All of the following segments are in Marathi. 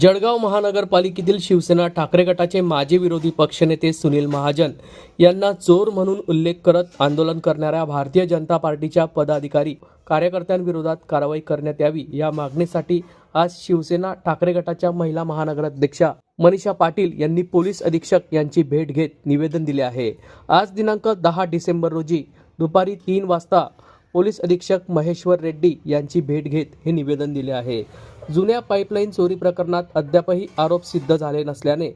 जळगाव महानगरपालिकेतील शिवसेना ठाकरे गटाचे माजी विरोधी पक्षनेते सुनील महाजन यांना चोर म्हणून उल्लेख करत आंदोलन करणाऱ्या भारतीय जनता पार्टीच्या पदाधिकारी कार्यकर्त्यांविरोधात कारवाई करण्यात यावी या मागणीसाठी आज शिवसेना ठाकरे गटाच्या महिला महानगराध्यक्षा मनीषा पाटील यांनी पोलीस अधीक्षक यांची भेट घेत निवेदन दिले आहे. आज दिनांक दहा डिसेंबर रोजी दुपारी तीन वाजता पोलीस अधीक्षक महेश्वर रेड्डी यांची भेट घेत हे निवेदन दिले आहे. जुन्या पाईपलाईन चोरी प्रकरणात अद्यापही आरोप सिद्ध झाले नसल्याने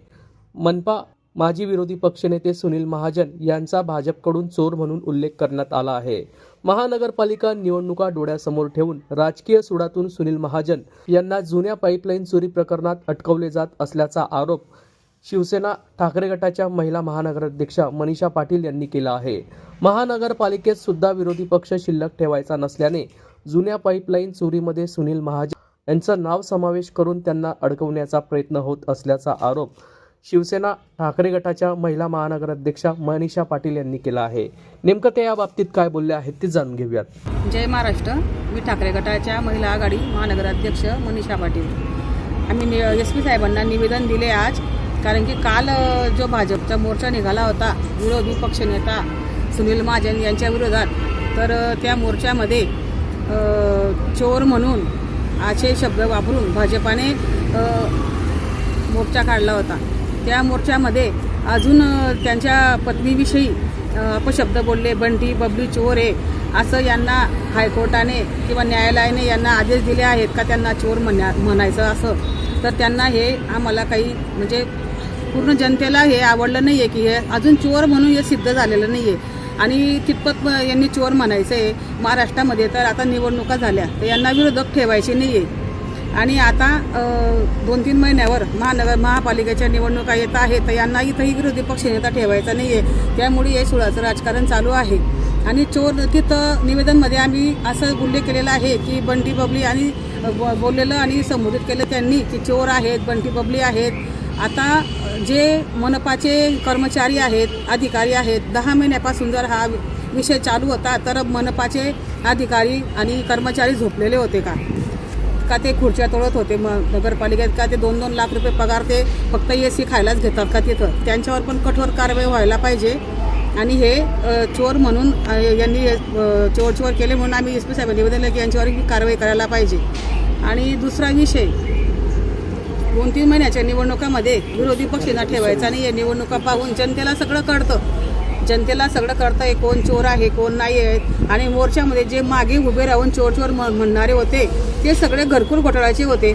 मनपा माजी विरोधी पक्षनेते सुनील महाजन यांचा भाजपकडून चोर म्हणून उल्लेख करण्यात आला आहे. महानगरपालिका निवडणुका डोळ्यासमोर ठेवून राजकीय सुडातून सुनील महाजन यांना जुन्या पाईपलाईन चोरी प्रकरणात अटकवले जात असल्याचा आरोप शिवसेना ठाकरे गटाच्या महिला महानगराध्यक्षा मनीषा पाटील यांनी केला आहे. महानगरपालिकेत सुद्धा विरोधी पक्ष शिल्लक ठेवायचा नसल्याने जुन्या पाईपलाईन चोरीमध्ये सुनील महाजन यांचं नाव समावेश करून त्यांना अडकवण्याचा प्रयत्न होत असल्याचा आरोप शिवसेना ठाकरे गटाच्या महिला महानगराध्यक्षा मनीषा पाटील यांनी केला आहे. नेमकं त्या या बाबतीत काय बोलले आहेत ते जाणून घेऊयात. जय महाराष्ट्र. मी ठाकरे गटाच्या महिला आघाडी महानगराध्यक्ष मनीषा पाटील. आम्ही एस पी साहेबांना निवेदन दिले आज कारण की काल जो भाजपचा मोर्चा निघाला होता विरोधी पक्षनेता सुनील महाजन यांच्या विरोधात तर त्या मोर्चामध्ये चोर म्हणून असे शब्द वापरून भाजपाने मोर्चा काढला होता. त्या मोर्चामध्ये अजून त्यांच्या पत्नीविषयी अपशब्द बोलले बंटी बबली चोर आहे असं यांना हायकोर्टाने किंवा न्यायालयाने यांना आदेश दिले आहेत का त्यांना चोर म्हणा म्हणायचं असं. तर त्यांना हे आम्हाला काही म्हणजे पूर्ण जनतेला हे आवडलं नाही आहे की हे अजून चोर म्हणून हे सिद्ध झालेलं नाही आहे आणि कितपत यांनी चोर म्हणायचं आहे महाराष्ट्रामध्ये तर आता निवडणुका झाल्या तर यांना विरोधक ठेवायचे नाही आहे आणि आता दोन तीन महिन्यावर महानगर महापालिकेच्या निवडणुका येत आहेत तर यांना इथंही विरोधी पक्षनेता ठेवायचा नाही आहे त्यामुळे हे सुळाचं राजकारण चालू आहे. आणि चोर तिथं निवेदनमध्ये आम्ही असं उल्लेख केलेला आहे की बंटी बबली आणि बोललेलं आणि संबोधित केलं त्यांनी की चोर आहेत बंटी बबली आहेत आता जे मनपाचे कर्मचारी आहेत अधिकारी आहेत दहा महिन्यापासून जर हा विषय चालू होता तर मनपाचे अधिकारी आणि कर्मचारी झोपलेले होते का? का ते खुर्च्या तोडत होते मग नगरपालिकेत का ते दोन दोन लाख रुपये पगार ते फक्त ए सी खायलाच घेतात का तिथं? त्यांच्यावर पण कठोर कारवाई व्हायला पाहिजे. आणि हे चोर म्हणून यांनी चोर चोर केले म्हणून आम्ही एस पी साहेब निवेदन की यांच्यावर कारवाई करायला पाहिजे. आणि दुसरा विषय दोन तीन महिन्याच्या निवडणुकामध्ये विरोधी पक्षांना ठेवायचा नाही आहे निवडणुका पाहून जनतेला सगळं कळतं. जनतेला सगळं कळतं आहे कोण चोर आहे कोण नाही आहेत. आणि मोर्चामध्ये जे मागे उभे राहून चोर चोर म्हणणारे होते ते सगळे घरकुल घोटाळ्याचे होते.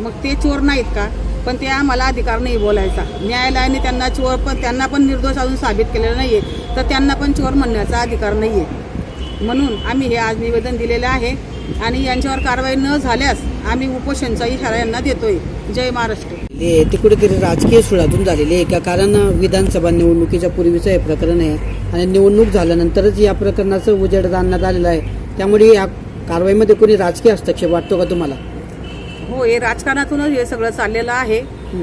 मग ते चोर नाहीत का? पण ते आम्हाला अधिकार नाही बोलायचा. न्यायालयाने त्यांना चोर पण त्यांना पण निर्दोष अजून साबित केलेलं नाही आहे तर त्यांना पण चोर म्हणण्याचा अधिकार नाही आहे म्हणून आम्ही हे आज निवेदन दिलेलं आहे. आणि यांच्यावर कारवाई न झाल्यास आम्ही उपोषणचा इशारा यांना देतोय. जय महाराष्ट्र. हे ते कुठेतरी राजकीय सुळातून झालेली आहे. का कारण विधानसभा निवडणुकीच्या पूर्वीचं हे प्रकरण आहे. आणि निवडणूक झाल्यानंतरच या प्रकरणाचं उजेड आणण्यात आलेलं आहे. त्यामुळे या कारवाईमध्ये कोणी राजकीय हस्तक्षेप वाटतो का तुम्हाला? हो हे राजकारणातूनच हे सगळं चाललेलं आहे.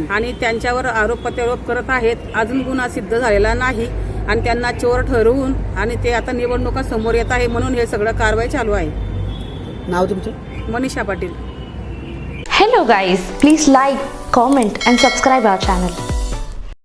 आणि त्यांच्यावर आरोप प्रत्यारोप करत आहेत. अजून गुन्हा सिद्ध झालेला नाही. आणि त्यांना चोर ठरवून आणि ते आता निवडणुका समोर येत आहे म्हणून हे सगळं कारवाई चालू आहे. नाव तुमचं Manisha Patil Hello guys, please like, comment and subscribe our channel.